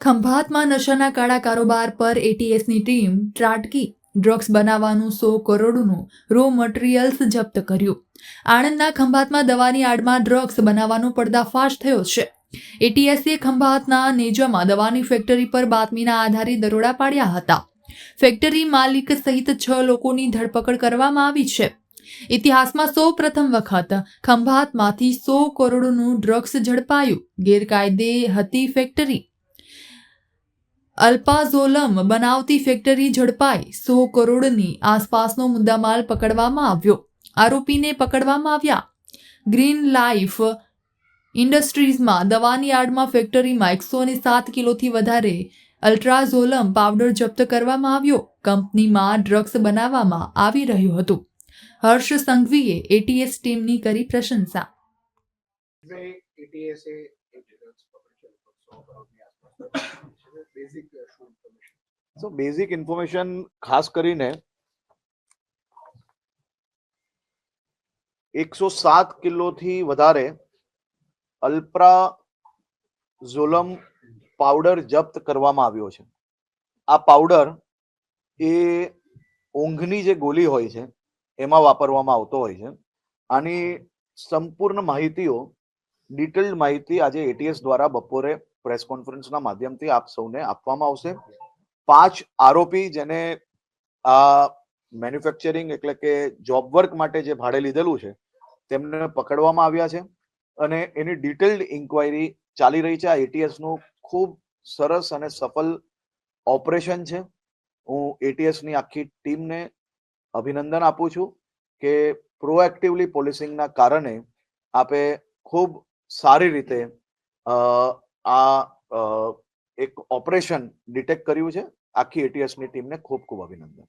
ખંભાતમાં નશાના કાળા કારોબાર પર એટીએસની ટીમ ત્રાટકી, ડ્રગ્સ બનાવવાનું સો કરોડનું રો મટીરિયલ્સ જપ્ત કર્યું. આણંદના ખંભાતમાં દવાની આડમાં ડ્રગ્સ બનાવવાનો પર્દાફાશ થયો છે. એટીએસએ ખંભાતના નેજામાં દવાની ફેક્ટરી પર બાતમીના આધારે દરોડા પાડ્યા હતા. ફેક્ટરી માલિક સહિત છ લોકોની ધરપકડ કરવામાં આવી છે. ઇતિહાસમાં સૌ પ્રથમ વખત ખંભાતમાંથી સો કરોડનું ડ્રગ્સ ઝડપાયું. ગેરકાયદે હતી ફેક્ટરી અલ્પાઝોલમ બનાવતી ફેક્ટરી ઝડપાઈ સો કરોડની આસપાસનો મુદ્દામાલ પકડવામાં આવ્યો. આરોપીને પકડવામાં આવ્યા. ગ્રીન લાઈફ ઇન્ડસ્ટ્રીઝમાં દવાની આડમાં ફેક્ટરીમાં એકસો ને સાત કિલોથી વધારે અલ્ટ્રાઝોલમ પાવડર જપ્ત કરવામાં આવ્યો. કંપનીમાં ડ્રગ્સ બનાવવામાં આવી રહ્યું હતું. હર્ષ સંઘવીએ એટીએસ ટીમની કરી પ્રશંસા. में સો બેઝિક ઇન્ફોર્મેશન ખાસ કરીને, એકસો સાત કિલોથી વધારે અલ્પ્રા ઝોલમ પાવડર જપ્ત કરવામાં આવ્યો છે. આ પાવડર એ ઊંઘની જે ગોલી હોય છે, એમાં વાપરવામાં આવતો હોય છે. આની સંપૂર્ણ માહિતીઓ, ડિટેલ્ડ માહિતી આજે એટીએસ દ્વારા બપોરે પ્રેસ કોન્ફરન્સના માધ્યમથી આપ સૌને આપવામાં આવશે. પાંચ આરોપી જેને આ મેન્યુફેક્ચરિંગ એટલે કે જોબ વર્ક માટે જે ભાડે લીધેલું છે, તેમને પકડવામાં આવ્યા છે અને એની ડિટેલ્ડ ઇન્ક્વાયરી ચાલી રહી છે. આ એટીએસનું ખૂબ સરસ અને સફળ ઓપરેશન છે. હું એટીએસની આખી ટીમને અભિનંદન આપું છું કે પ્રોએક્ટિવલી પોલીસિંગના કારણે આપે ખૂબ સારી રીતે આ એક ઓપરેશન ડિટેક્ટ કર્યું છે. આખી એટીએસની ટીમને ખૂબ ખૂબ અભિનંદન.